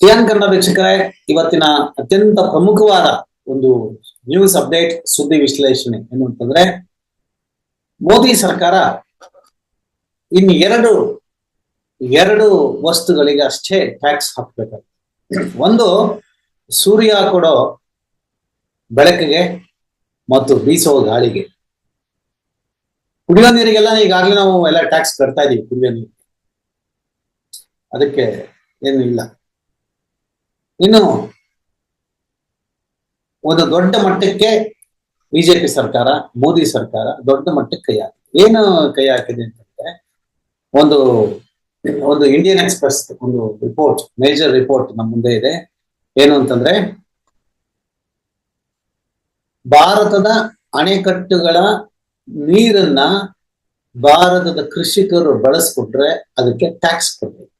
TN Kannada ವೀಕ್ಷಕರೇ, ಇವತ್ತಿನ ಅತ್ಯಂತ ಪ್ರಮುಖವಾದ ಒಂದು ನ್ಯೂಸ್ ಅಪ್ಡೇಟ್ ಸುದ್ದಿ ವಿಶ್ಲೇಷಣೆ ಏನು ಅಂತಂದ್ರೆ ಮೋದಿ ಸರ್ಕಾರ ಇನ್ನು ಎರಡು ಎರಡು ವಸ್ತುಗಳಿಗೆ ಅಷ್ಟೇ ಟ್ಯಾಕ್ಸ್ ಹಾಕ್ಬೇಕಾಗುತ್ತೆ ಒಂದು, ಸೂರ್ಯ ಕೊಡೋ ಬೆಳಕಿಗೆ ಮತ್ತು ಬೀಸೋ ಗಾಳಿಗೆ. ಕುಡಿಯೋ ನೀರಿಗೆಲ್ಲ ಈಗಾಗಲೇ ನಾವು ಎಲ್ಲ ಟ್ಯಾಕ್ಸ್ ಕಟ್ತಾ ಇದೀವಿ ಕುಡಿಯೋ ನೀರಿಗೆ. ಅದಕ್ಕೆ ಏನು ಇಲ್ಲ. ಇನ್ನು ಒಂದು ದೊಡ್ಡ ಮಟ್ಟಕ್ಕೆ ಬಿಜೆಪಿ ಸರ್ಕಾರ, ಮೋದಿ ಸರ್ಕಾರ ದೊಡ್ಡ ಮಟ್ಟಕ್ಕೆ ಕೈ ಹಾಕಿದೆ. ಏನು ಕೈ ಹಾಕಿದೆ ಅಂತಂದ್ರೆ ಒಂದು ಒಂದು ಇಂಡಿಯನ್ ಎಕ್ಸ್ಪ್ರೆಸ್ ಒಂದು ರಿಪೋರ್ಟ್ ಮೇಜರ್ ರಿಪೋರ್ಟ್ ನಮ್ಮ ಮುಂದೆ ಇದೆ. ಏನು ಅಂತಂದ್ರೆ ಭಾರತದ ಅಣೆಕಟ್ಟುಗಳ ನೀರನ್ನ ಭಾರತದ ಕೃಷಿಕರು ಬಳಸ್ಕೊಟ್ರೆ ಅದಕ್ಕೆ ಟ್ಯಾಕ್ಸ್ ಕೊಡ್ಬೇಕು.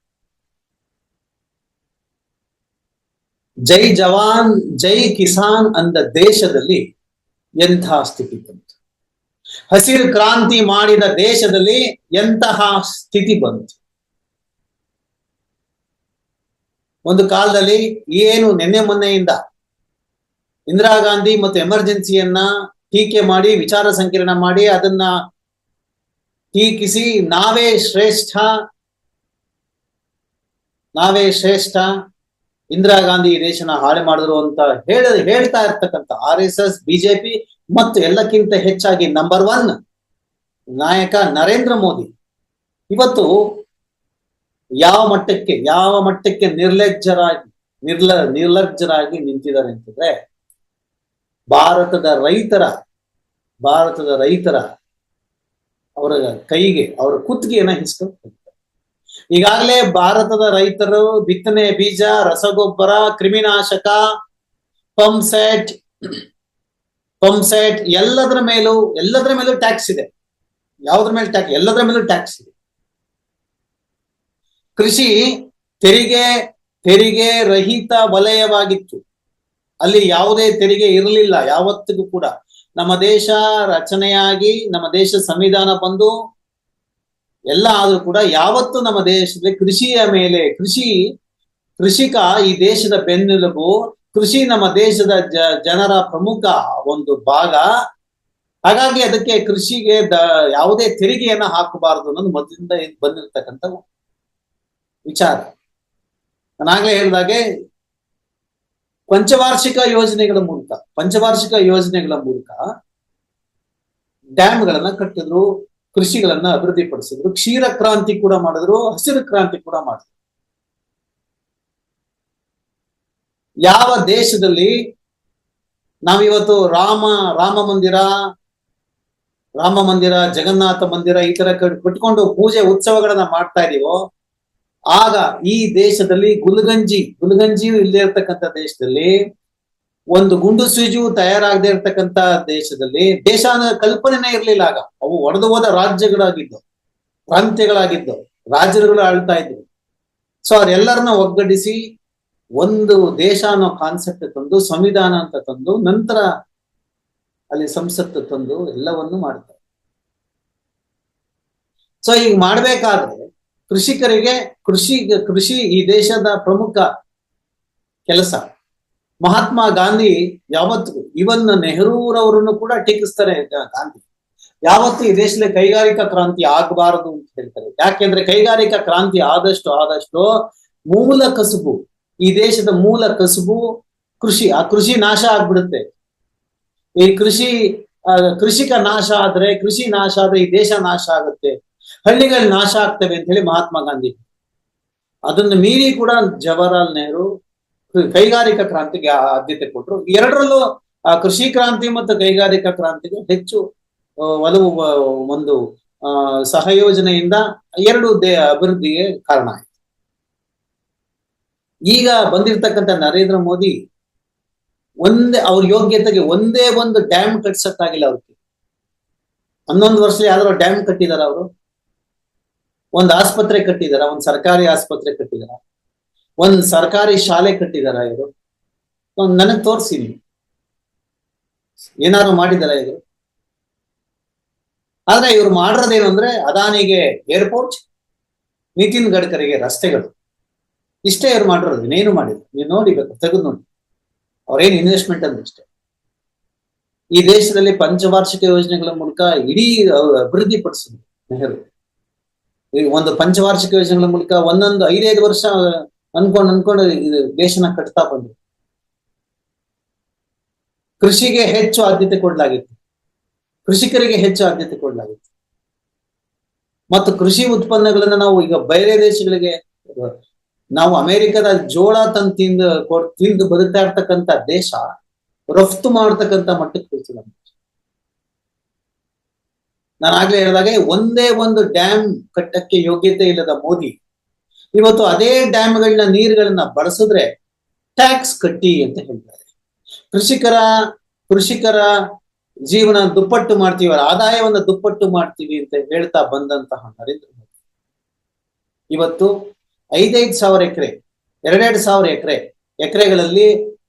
ಜೈ ಜವಾನ್, ಜೈ ಕಿಸಾನ್ ಅಂದ ದೇಶದಲ್ಲಿ ಎಂಥ ಸ್ಥಿತಿ ಬಂತು? ಹಸಿರು ಕ್ರಾಂತಿ ಮಾಡಿದ ದೇಶದಲ್ಲಿ ಎಂತಹ ಸ್ಥಿತಿ ಬಂತು? ಒಂದು ಕಾಲದಲ್ಲಿ ಏನು ನಿನ್ನೆ ಮೊನ್ನೆಯಿಂದ ಇಂದಿರಾ ಗಾಂಧಿ ಮತ್ತು ಎಮರ್ಜೆನ್ಸಿಯನ್ನ ಟೀಕೆ ಮಾಡಿ, ವಿಚಾರ ಸಂಕಿರಣ ಮಾಡಿ, ಅದನ್ನ ಟೀಕಿಸಿ, ನಾವೇ ಶ್ರೇಷ್ಠ ನಾವೇ ಶ್ರೇಷ್ಠ ಇಂದಿರಾ ಗಾಂಧಿ ದೇಶನ ಹಾಳೆ ಮಾಡಿದ್ರು ಅಂತ ಹೇಳ, ಹೇಳ್ತಾ ಇರ್ತಕ್ಕಂಥ ಆರ್ ಎಸ್ ಎಸ್ ಬಿಜೆಪಿ ಮತ್ತು ಎಲ್ಲಕ್ಕಿಂತ ಹೆಚ್ಚಾಗಿ ನಂಬರ್ ಒನ್ ನಾಯಕ ನರೇಂದ್ರ ಮೋದಿ ಇವತ್ತು ಯಾವ ಮಟ್ಟಕ್ಕೆ ಯಾವ ಮಟ್ಟಕ್ಕೆ ನಿರ್ಲಜ್ಜರಾಗಿ, ನಿರ್ಲ, ನಿರ್ಲಜ್ಜರಾಗಿ ನಿಂತಿದ್ದಾರೆ ಅಂತಂದ್ರೆ, ಭಾರತದ ರೈತರ ಭಾರತದ ರೈತರ ಅವರ ಕೈಗೆ, ಅವರ ಕುತ್ತಿಗೆಯನ್ನ ಹಿಸ್ಕೊಂಡು. ಈಗಾಗಲೇ ಭಾರತದ ರೈತರು ಬಿತ್ತನೆ ಬೀಜ, ರಸಗೊಬ್ಬರ, ಕ್ರಿಮಿನಾಶಕ, ಪಂಪ್ಸೆಟ್ ಪಂಪ್ಸೆಟ್ ಎಲ್ಲದರ ಮೇಲೂ ಎಲ್ಲದರ ಮೇಲೂ ಟ್ಯಾಕ್ಸ್ ಇದೆ. ಯಾವುದ್ರ ಮೇಲೆ ಟ್ಯಾಕ್ಸ್ ಎಲ್ಲದರ ಮೇಲೂ ಟ್ಯಾಕ್ಸ್ ಇದೆ. ಕೃಷಿ ತೆರಿಗೆ ತೆರಿಗೆ ರಹಿತ ವಲಯವಾಗಿತ್ತು. ಅಲ್ಲಿ ಯಾವುದೇ ತೆರಿಗೆ ಇರಲಿಲ್ಲ, ಯಾವತ್ತಿಗೂ ಕೂಡ. ನಮ್ಮ ದೇಶ ರಚನೆಯಾಗಿ, ನಮ್ಮ ದೇಶ ಸಂವಿಧಾನ ಬಂದು ಎಲ್ಲ ಆದ್ರೂ ಕೂಡ ಯಾವತ್ತು ನಮ್ಮ ದೇಶದಲ್ಲಿ ಕೃಷಿಯ ಮೇಲೆ, ಕೃಷಿ, ಕೃಷಿಕ ಈ ದೇಶದ ಬೆನ್ನೆಲುಬು, ಕೃಷಿ ನಮ್ಮ ದೇಶದ ಜ, ಜನರ ಪ್ರಮುಖ ಒಂದು ಭಾಗ. ಹಾಗಾಗಿ ಅದಕ್ಕೆ ಕೃಷಿಗೆ ದ, ಯಾವುದೇ ತೆರಿಗೆಯನ್ನ ಹಾಕಬಾರದು ಅನ್ನೋದು ಮೊದಲಿಂದ ಬಂದಿರತಕ್ಕಂತ ವಿಚಾರ. ನಾನಾಗ್ಲೇ ಹೇಳಿದಾಗೆ ಪಂಚವಾರ್ಷಿಕ ಯೋಜನೆಗಳ ಮೂಲಕ, ಪಂಚವಾರ್ಷಿಕ ಯೋಜನೆಗಳ ಮೂಲಕ ಡ್ಯಾಮ್ಗಳನ್ನ ಕಟ್ಟಿದ್ರು. ಕೃಷಿಗಳನ್ನ ಅಭಿವೃದ್ಧಿ ಪಡಿಸಿದ್ರು ಕ್ಷೀರ ಕ್ರಾಂತಿ ಕೂಡ ಮಾಡಿದ್ರು, ಹಸಿರು ಕ್ರಾಂತಿ ಕೂಡ ಮಾಡಿದ್ರು. ಯಾವ ದೇಶದಲ್ಲಿ ನಾವಿವತ್ತು ರಾಮ ರಾಮ ಮಂದಿರ ರಾಮ ಮಂದಿರ, ಜಗನ್ನಾಥ ಮಂದಿರ ಈ ತರ ಕಟ್ಕೊಂಡು ಪೂಜೆ ಉತ್ಸವಗಳನ್ನ ಮಾಡ್ತಾ ಇದೀವೋ, ಆಗ ಈ ದೇಶದಲ್ಲಿ ಗುಲ್ಗಂಜಿ ಗುಲ್ಗಂಜಿ ಇಲ್ಲೇ ಇರ್ತಕ್ಕಂಥ ದೇಶದಲ್ಲಿ ಒಂದು ಗುಂಡು ಸೂಜು ತಯಾರಾಗದೆ ಇರತಕ್ಕಂತ ದೇಶದಲ್ಲಿ ದೇಶ ಕಲ್ಪನೆನೇ ಇರ್ಲಿಲ್ಲ ಆಗ. ಅವು ಒಡೆದು ಹೋದ ರಾಜ್ಯಗಳಾಗಿದ್ದವು, ಪ್ರಾಂತ್ಯಗಳಾಗಿದ್ದವು, ರಾಜರುಗಳು ಆಳ್ತಾ ಇದ್ರು ಸೊ ಅವರೆಲ್ಲರನ್ನ ಒಗ್ಗಡಿಸಿ ಒಂದು ದೇಶ ಅನ್ನೋ ಕಾನ್ಸೆಪ್ಟ್ ತಂದು, ಸಂವಿಧಾನ ಅಂತ ತಂದು, ನಂತರ ಅಲ್ಲಿ ಸಂಸತ್ತು ತಂದು ಎಲ್ಲವನ್ನು ಮಾಡ್ತಾರೆ. ಸೊ ಈಗ ಮಾಡ್ಬೇಕಾದ್ರೆ ಕೃಷಿಕರಿಗೆ ಕೃಷಿ ಕೃಷಿ ಈ ದೇಶದ ಪ್ರಮುಖ ಕೆಲಸ. ಮಹಾತ್ಮ ಗಾಂಧಿ ಯಾವತ್ತು ಇವನ್ ನೆಹರೂರವರನ್ನು ಕೂಡ ಟೀಕಿಸ್ತಾರೆ ಗಾಂಧಿ. ಯಾವತ್ತು ಈ ದೇಶದಲ್ಲಿ ಕೈಗಾರಿಕಾ ಕ್ರಾಂತಿ ಆಗಬಾರದು ಅಂತ ಹೇಳ್ತಾರೆ. ಯಾಕೆಂದ್ರೆ ಕೈಗಾರಿಕಾ ಕ್ರಾಂತಿ ಆದಷ್ಟು ಆದಷ್ಟು ಮೂಲ ಕಸುಬು, ಈ ದೇಶದ ಮೂಲ ಕಸುಬು ಕೃಷಿ. ಆ ಕೃಷಿ ನಾಶ ಆಗ್ಬಿಡುತ್ತೆ. ಈ ಕೃಷಿ ಕೃಷಿಕ ನಾಶ ಆದ್ರೆ, ಕೃಷಿ ನಾಶ ಆದ್ರೆ ಈ ದೇಶ ನಾಶ ಆಗುತ್ತೆ. ಹಳ್ಳಿಗಳು ನಾಶ ಆಗ್ತವೆ ಅಂತ ಹೇಳಿ ಮಹಾತ್ಮ ಗಾಂಧಿ. ಅದನ್ನು ಮೀರಿ ಕೂಡ ಜವಾಹರ್ಲಾಲ್ ನೆಹರು ಕೈಗಾರಿಕಾ ಕ್ರಾಂತಿಗೆ ಆದ್ಯತೆ ಕೊಟ್ಟರು ಎರಡರಲ್ಲೂ, ಆ ಕೃಷಿ ಕ್ರಾಂತಿ ಮತ್ತು ಕೈಗಾರಿಕಾ ಕ್ರಾಂತಿಗೆ ಹೆಚ್ಚು ಒಲವು ಒಂದು ಸಹಯೋಜನೆಯಿಂದ ಎರಡು ದೇ, ಅಭಿವೃದ್ಧಿಗೆ ಕಾರಣ ಆಯ್ತು. ಈಗ ಬಂದಿರತಕ್ಕಂಥ ನರೇಂದ್ರ ಮೋದಿ ಒಂದೇ, ಅವ್ರ ಯೋಗ್ಯತೆಗೆ ಒಂದೇ ಒಂದು ಡ್ಯಾಮ್ ಕಟ್ಸಕ್ಕಾಗಿಲ್ಲ ಅವ್ರಿಗೆ. ಹನ್ನೊಂದು ವರ್ಷ ಯಾವ್ದಾದ್ರು ಡ್ಯಾಮ್ ಕಟ್ಟಿದಾರ ಅವರು? ಒಂದು ಆಸ್ಪತ್ರೆ ಕಟ್ಟಿದಾರ, ಒಂದು ಸರ್ಕಾರಿ ಆಸ್ಪತ್ರೆ ಕಟ್ಟಿದಾರ. ಒಂದ್ ಸರ್ಕಾರಿ ಶಾಲೆ ಕಟ್ಟಿದಾರ ಇವರು. ನನಗ್ ತೋರಿಸಿ ನೀವು ಏನಾದ್ರು ಮಾಡಿದಾರ ಇವರು? ಆದ್ರೆ ಇವ್ರು ಮಾಡಿರೋದೇನು ಅಂದ್ರೆ ಅದಾನಿಗೆ ಏರ್ಪೋರ್ಟ್ ನಿತಿನ್ ಗಡ್ಕರಿಗೆ ರಸ್ತೆಗಳು. ಇಷ್ಟೇ ಇವ್ರು ಮಾಡಿರೋದು, ಇನ್ನೇನು ಮಾಡಿದ್ರು ನೀವು ನೋಡಿ ಬೇಕು, ತೆಗೆದು ನೋಡಿ. ಅವ್ರೇನು ಇನ್ವೆಸ್ಟ್ಮೆಂಟ್ ಅಂದ್ರೆ ಇಷ್ಟೇ. ಈ ದೇಶದಲ್ಲಿ ಪಂಚವಾರ್ಷಿಕ ಯೋಜನೆಗಳ ಮೂಲಕ ಇಡೀ ಅಭಿವೃದ್ಧಿ ಪಡಿಸಿದ್ರು ನೆಹರು ಒಂದು ಪಂಚವಾರ್ಷಿಕ ಯೋಜನೆಗಳ ಮೂಲಕ ಒಂದೊಂದು ಐದೈದು ವರ್ಷ ಅನ್ಕೊಂಡು ಅನ್ಕೊಂಡು ಇದು ದೇಶನ ಕಟ್ತಾ ಬಂದ್ರು. ಕೃಷಿಗೆ ಹೆಚ್ಚು ಆದ್ಯತೆ ಕೊಡಲಾಗಿತ್ತು. ಕೃಷಿಕರಿಗೆ ಹೆಚ್ಚು ಆದ್ಯತೆ ಕೊಡಲಾಗಿತ್ತು. ಮತ್ತು ಕೃಷಿ ಉತ್ಪನ್ನಗಳನ್ನ ನಾವು ಈಗ ಬೇರೆ ದೇಶಗಳಿಗೆ ನಾವು ಅಮೆರಿಕದ ಜೋಳ ತಂದು ತಿಂದು ಕೊಡ್, ತಿಂದು ಬದುಕ್ತಾ ಇರ್ತಕ್ಕಂತ ದೇಶ ರಫ್ತು ಮಾಡ್ತಕ್ಕಂತ ಮಟ್ಟಕ್ಕೆ ಕಳಿಸಿಲ್ಲ ನಾನು ಆಗ್ಲೇ ಹೇಳಿದಾಗೆ ಒಂದೇ ಒಂದು ಡ್ಯಾಮ್ ಕಟ್ಟಕ್ಕೆ ಯೋಗ್ಯತೆ ಇಲ್ಲದ ಮೋದಿ ಇವತ್ತು ಅದೇ ಡ್ಯಾಮ್ಗಳನ್ನ ನೀರುಗಳನ್ನ ಬಳಸಿದ್ರೆ ಟ್ಯಾಕ್ಸ್ ಕಟ್ಟಿ ಅಂತ ಹೇಳ್ತಾರೆ. ಕೃಷಿಕರ ಕೃಷಿಕರ ಜೀವನ ದುಪ್ಪಟ್ಟು ಮಾಡ್ತೀವಿ, ಅವರ ಆದಾಯವನ್ನ ದುಪ್ಪಟ್ಟು ಮಾಡ್ತೀವಿ ಅಂತ ಹೇಳ್ತಾ ಬಂದಂತಹ ನರೇಂದ್ರ ಮೋದಿ. ಇವತ್ತು ಐದೈದು ಸಾವಿರ ಎಕರೆ, ಎರಡೆರಡು ಸಾವಿರ ಎಕರೆ, ಎಕರೆಗಳಲ್ಲಿ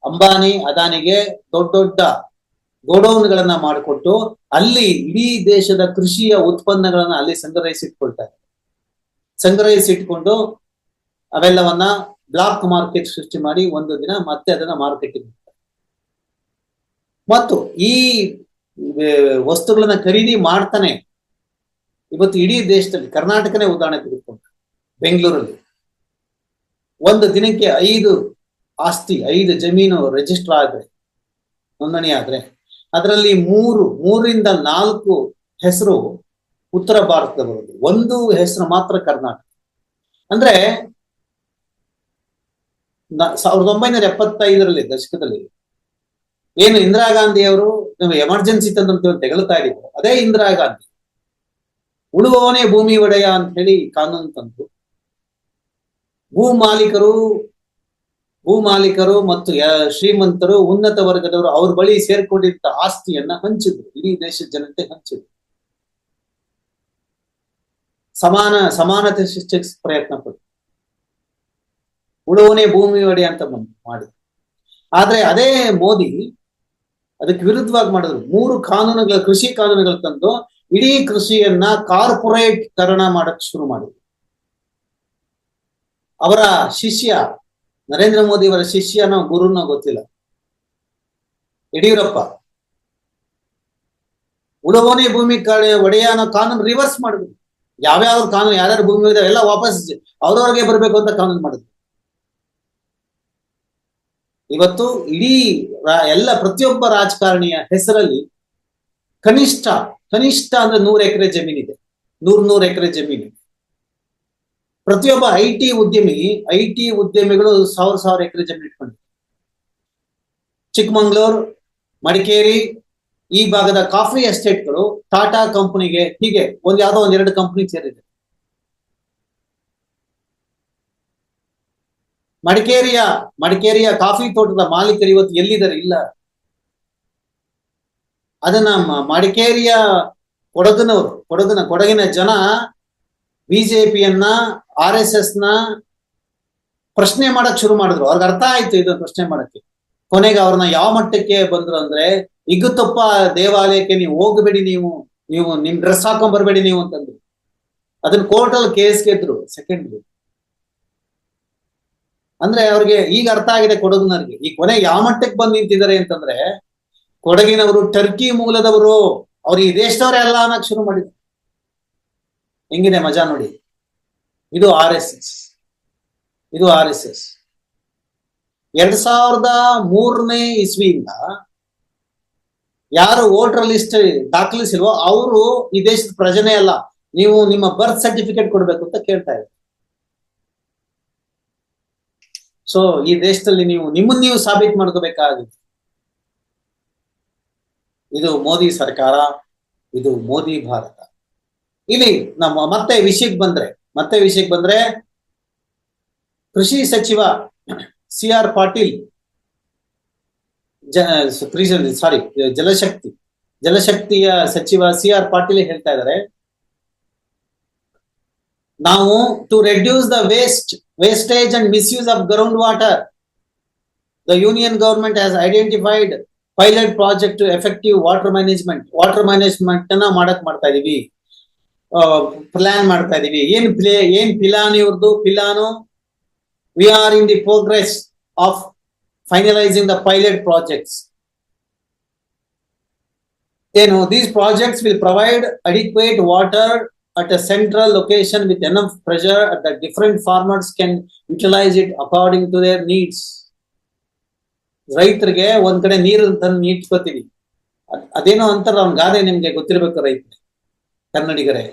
ಅಂಬಾನಿ, ಅದಾನಿಗೆ ದೊಡ್ಡ ದೊಡ್ಡ ಗೋಡೌನ್ಗಳನ್ನ ಮಾಡಿಕೊಟ್ಟು ಅಲ್ಲಿ ಇಡೀ ದೇಶದ ಕೃಷಿಯ ಉತ್ಪನ್ನಗಳನ್ನ ಅಲ್ಲಿ ಸಂಗ್ರಹಿಸಿಟ್ಕೊಳ್ತಾರೆ ಸಂಗ್ರಹಿಸಿಟ್ಕೊಂಡು ಅವೆಲ್ಲವನ್ನ ಬ್ಲಾಕ್ ಮಾರ್ಕೆಟ್ ಸೃಷ್ಟಿ ಮಾಡಿ ಒಂದು ದಿನ ಮತ್ತೆ ಅದನ್ನ ಮಾರುಕಟ್ಟೆ ಮತ್ತು ಈ ವಸ್ತುಗಳನ್ನ ಖರೀದಿ ಮಾಡ್ತಾನೆ. ಇವತ್ತು ಇಡೀ ದೇಶದಲ್ಲಿ ಕರ್ನಾಟಕನೇ ಉದಾಹರಣೆ ತೆಗೆದುಕೊಂಡು ಬೆಂಗಳೂರಲ್ಲಿ ಒಂದು ದಿನಕ್ಕೆ ಐದು ಆಸ್ತಿ, ಐದು ಜಮೀನು ರಿಜಿಸ್ಟರ್ ಆದ್ರೆ, ನೋಂದಣಿ ಆದ್ರೆ, ಅದರಲ್ಲಿ ಮೂರು ಮೂರಿಂದ ನಾಲ್ಕು ಹೆಸರು ಉತ್ತರ ಭಾರತದ ಬರೋದು ಒಂದು ಹೆಸರು ಮಾತ್ರ ಕರ್ನಾಟಕ. ಅಂದ್ರೆ ಸಾವಿರದ ಒಂಬೈನೂರ ಎಪ್ಪತ್ತೈದರಲ್ಲಿ, ದಶಕದಲ್ಲಿ, ಏನು ಇಂದಿರಾ ಗಾಂಧಿ ಅವರು ಎಮರ್ಜೆನ್ಸಿ ತಂದು ತೆಗಳ್ತಾ ಇದ್ರು ಅದೇ ಇಂದಿರಾ ಗಾಂಧಿ. ಉಳುವವನೇ ಭೂಮಿ ಒಡೆಯ ಅಂತ ಹೇಳಿ ಕಾನೂನು ತಂದು, ಭೂ ಮಾಲೀಕರು ಭೂ ಮಾಲೀಕರು ಮತ್ತು ಶ್ರೀಮಂತರು, ಉನ್ನತ ವರ್ಗದವರು ಅವ್ರ ಬಳಿ ಸೇರ್ಕೊಂಡಿದ್ದ ಆಸ್ತಿಯನ್ನ ಹಂಚಿದ್ರು. ಇಡೀ ದೇಶದ ಜನತೆ ಹಂಚಿದ್ರು. ಸಮಾನ, ಸಮಾನತೆ ಸೃಷ್ಟಿಸ್ ಪ್ರಯತ್ನ ಪಟ್ಟು ಉಳುವನೇ ಭೂಮಿ ಒಡೆ ಅಂತ ಮಾಡಿ ಆದ್ರೆ ಅದೇ ಮೋದಿ ಅದಕ್ಕೆ ವಿರುದ್ಧವಾಗಿ ಮಾಡಿದ್ರು. ಮೂರು ಕಾನೂನುಗಳ, ಕೃಷಿ ಕಾನೂನುಗಳು ತಂದು ಇಡೀ ಕೃಷಿಯನ್ನ ಕಾರ್ಪೊರೇಟ್ ಕರಣ ಮಾಡಕ್ ಶುರು ಮಾಡಿದ್ರು. ಅವರ ಶಿಷ್ಯ, ನರೇಂದ್ರ ಮೋದಿ ಅವರ ಶಿಷ್ಯನ ಗುರುನ ಗೊತ್ತಿಲ್ಲ. ಯಡಿಯೂರಪ್ಪ, ಉಳುವನೇ ಭೂಮಿ ಕಡೆ ಒಡೆಯನ ಕಾನೂನು ರಿವರ್ಸ್ ಮಾಡಿದ್ರು. ಯಾವ್ಯಾವ ಕಾನೂನು, ಯಾರ್ಯಾರು ಭೂಮಿ ಎಲ್ಲ ವಾಪಸ್ ಅವ್ರವ್ರಿಗೆ ಬರ್ಬೇಕು ಅಂತ ಕಾನೂನು ಮಾಡಿದ್ರು. ಇವತ್ತು ಇಡೀ ಎಲ್ಲ ಪ್ರತಿಯೊಬ್ಬ ರಾಜಕಾರಣಿಯ ಹೆಸರಲ್ಲಿ ಕನಿಷ್ಠ ಕನಿಷ್ಠ ಅಂದ್ರೆ ನೂರು ಎಕರೆ ಜಮೀನಿದೆ. ನೂರ್ ನೂರ್ ಎಕರೆ ಜಮೀನು. ಪ್ರತಿಯೊಬ್ಬ ಐ ಟಿ ಉದ್ಯಮಿ, ಐ ಟಿ ಉದ್ಯಮಿಗಳು ಸಾವಿರ ಸಾವಿರ ಎಕರೆ ಜಮೀನು ಇಟ್ಕೊಂಡಿದ್ದಾರೆ. ಚಿಕ್ಕಮಂಗ್ಳೂರ್, ಮಡಿಕೇರಿ, ಈ ಭಾಗದ ಕಾಫಿ ಎಸ್ಟೇಟ್ಗಳು ಟಾಟಾ ಕಂಪನಿಗೆ ಹೀಗೆ ಒಂದ್ ಯಾವ್ದೋ ಒಂದ್ ಎರಡು ಕಂಪನಿ ಸೇರಿದೆ. ಮಡಿಕೇರಿಯ ಮಡಿಕೇರಿಯ ಕಾಫಿ ತೋಟದ ಮಾಲೀಕರು ಇವತ್ತು ಎಲ್ಲಿದ್ದಾರೆ? ಇಲ್ಲ. ಅದನ್ನ ಮಡಿಕೇರಿಯ ಕೊಡಗಿನವರು, ಕೊಡಗಿನ ಕೊಡಗಿನ ಜನ ಬಿಜೆಪಿಯನ್ನ, ಆರ್ ಎಸ್ ಎಸ್ನ ಪ್ರಶ್ನೆ ಮಾಡಕ್ ಶುರು ಮಾಡಿದ್ರು. ಅವ್ರಿಗೆ ಅರ್ಥ ಆಯ್ತು ಇದನ್ನ ಪ್ರಶ್ನೆ ಮಾಡಕ್ಕೆ. ಕೊನೆಗೆ ಅವ್ರನ್ನ ಯಾವ ಮಟ್ಟಕ್ಕೆ ಬಂದ್ರು ಅಂದ್ರೆ ಇಗುತ್ತಪ್ಪ ದೇವಾಲಯಕ್ಕೆ ನೀವು ಹೋಗಬೇಡಿ ನೀವು ನೀವು ನಿಮ್ ಡ್ರೆಸ್ ಹಾಕೊಂಡ್ ಬರಬೇಡಿ ನೀವು ಅಂತಂದ್ರು. ಅದನ್ನ ಕೋರ್ಟ್ ಕೇಸ್ ಗೆದ್ರು ಸೆಕೆಂಡ್ ಅಂದ್ರೆ ಅವ್ರಿಗೆ ಈಗ ಅರ್ಥ ಆಗಿದೆ ಕೊಡಗಿನವ್ರಿಗೆ. ಈ ಕೊನೆ ಯಾವ ಮಟ್ಟಕ್ಕೆ ಬಂದು ನಿಂತಿದ್ದಾರೆ ಅಂತಂದ್ರೆ, ಕೊಡಗಿನವರು, ಟರ್ಕಿ ಮೂಲದವರು ಅವ್ರು ಈ ದೇಶದವರೇ ಅಲ್ಲ ಅನ್ನಕ್ ಶುರು ಮಾಡಿದ್ರು. ಹೆಂಗಿದೆ ಮಜಾ ನೋಡಿ. ಇದು ಆರ್ ಎಸ್ ಎಸ್. ಇದು ಆರ್ ಎಸ್ ಎಸ್. ಎರಡ್ ಸಾವಿರದ ಮೂರನೇ ಇಸ್ವಿಯಿಂದ ಯಾರು ವೋಟರ್ ಲಿಸ್ಟ್ ದಾಖಲಿಸಿಲ್ವೋ, ಅವರು ಈ ದೇಶದ ಪ್ರಜನೆ ಅಲ್ಲ. ನೀವು ನಿಮ್ಮ ಬರ್ತ್ ಸರ್ಟಿಫಿಕೇಟ್ ಕೊಡ್ಬೇಕು ಅಂತ ಕೇಳ್ತಾ ಇದ್ದಾರೆ ಸೊ ಈ ದೇಶದಲ್ಲಿ ನೀವು ನಿಮ್ಮನ್ನ ನೀವು ಸಾಬೀತು ಮಾಡ್ಕೋಬೇಕಾಗಿದೆ. ಇದು ಮೋದಿ ಸರ್ಕಾರ, ಇದು ಮೋದಿ ಭಾರತ. ಇಲ್ಲಿ ನಮ್ಮ ಮತ್ತೆ ವಿಷಯಕ್ಕೆ ಬಂದ್ರೆ, ಮತ್ತೆ ವಿಷಯಕ್ಕೆ ಬಂದ್ರೆ ಕೃಷಿ ಸಚಿವ C R Patil sorry, Jalshakti, ಜಲಶಕ್ತಿಯ ಸಚಿವ ಸಿ ಆರ್ ಪಾಟೀಲ್ ಹೇಳ್ತಾ ಇದ್ದಾರೆ. ನಾವು to reduce the waste wastage and misuse of ground water the union government has identified pilot project to effective water management water management ಅನ್ನ ಮಾಡಕ್ ಮಾಡ್ತಾ ಇದೀವಿ. ಪ್ಲಾನ್ ಮಾಡ್ತಾ ಇದೀವಿ. ಏನ್ ಪ್ಲೇ, ಏನ್ ಪಿಲಾನ್ ಇವ್ರದ್ದು plan we are in the progress of finalising the pilot projects ಏನು these projects will provide adequate water at a central location with enough pressure at the different can utilize utilise it to to needs. ರೈತರಿಗೆ ಒಂದ್ ಕಡೆ ನೀರು ತಂದು ನೀಡ್ಸ್ಕೊತೀವಿ ಅದೇನೋ ಅಂತಾರ ಅವ್ನ ಗಾದೆ ನಿಮ್ಗೆ ಗೊತ್ತಿರ್ಬೇಕು ರೈತರು, ಕನ್ನಡಿಗರೇ,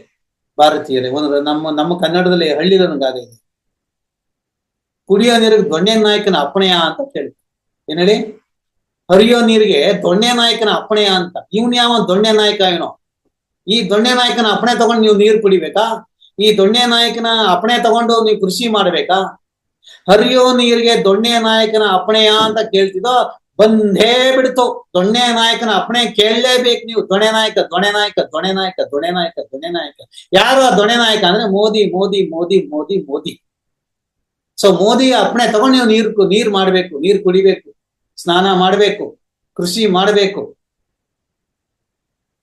ಭಾರತೀಯರೇ. ಒಂದು ನಮ್ಮ ನಮ್ಮ ಕನ್ನಡದಲ್ಲಿ ಹಳ್ಳಿದ ಗಾದೆ ಇದೆ. ಕುಡಿಯೋ ನೀರಿಗೆ ದೊಣ್ಣೆ ನಾಯಕನ ಅಪ್ಪಣೆಯ ಅಂತ ಕೇಳಿ ಏನ್ ಹೇಳಿ? ಹರಿಯೋ ನೀರಿಗೆ ದೊಣ್ಣೆ ನಾಯಕನ ಅಪ್ಪಣೆಯ ಅಂತ. ಇವನ್ ಯಾವ ದೊಣ್ಣೆ ನಾಯಕ ಏನೋ? ಈ ದೊಣ್ಣೆ ನಾಯಕನ ಅಪಣೆ ತಗೊಂಡು ನೀವು ನೀರು ಕುಡಿಬೇಕಾ? ಈ ದೊಣ್ಣೆ ನಾಯಕನ ಅಪಣೆ ತಗೊಂಡು ನೀವು ಕೃಷಿ ಮಾಡ್ಬೇಕಾ? ಹರಿಯೋ ನೀರಿಗೆ ದೊಣ್ಣೆ ನಾಯಕನ ಅಪ್ಪಣೆಯ ಅಂತ ಕೇಳ್ತಿದ್ದೋ ಬಂದೇ ಬಿಡ್ತು. ದೊಣ್ಣೆ ನಾಯಕನ ಅಪ್ಪಣೆ ಕೇಳಲೇಬೇಕು ನೀವು. ದೊಣೆ ನಾಯಕ ದೊಣೆ ನಾಯಕ ದೊಣೆ ನಾಯಕ ದೊಣೆ ನಾಯಕ ದೊಣೆ ನಾಯಕ. ಯಾರು ಆ ದೊಣೆ ನಾಯಕ ಅಂದ್ರೆ ಮೋದಿ ಮೋದಿ ಮೋದಿ ಮೋದಿ ಮೋದಿ. ಸೊ ಮೋದಿ ಅಪ್ಪಣೆ ತಗೊಂಡು ನೀವು ನೀರು, ನೀರ್ ಮಾಡ್ಬೇಕು, ನೀರ್ ಕುಡಿಬೇಕು, ಸ್ನಾನ ಮಾಡ್ಬೇಕು, ಕೃಷಿ ಮಾಡ್ಬೇಕು.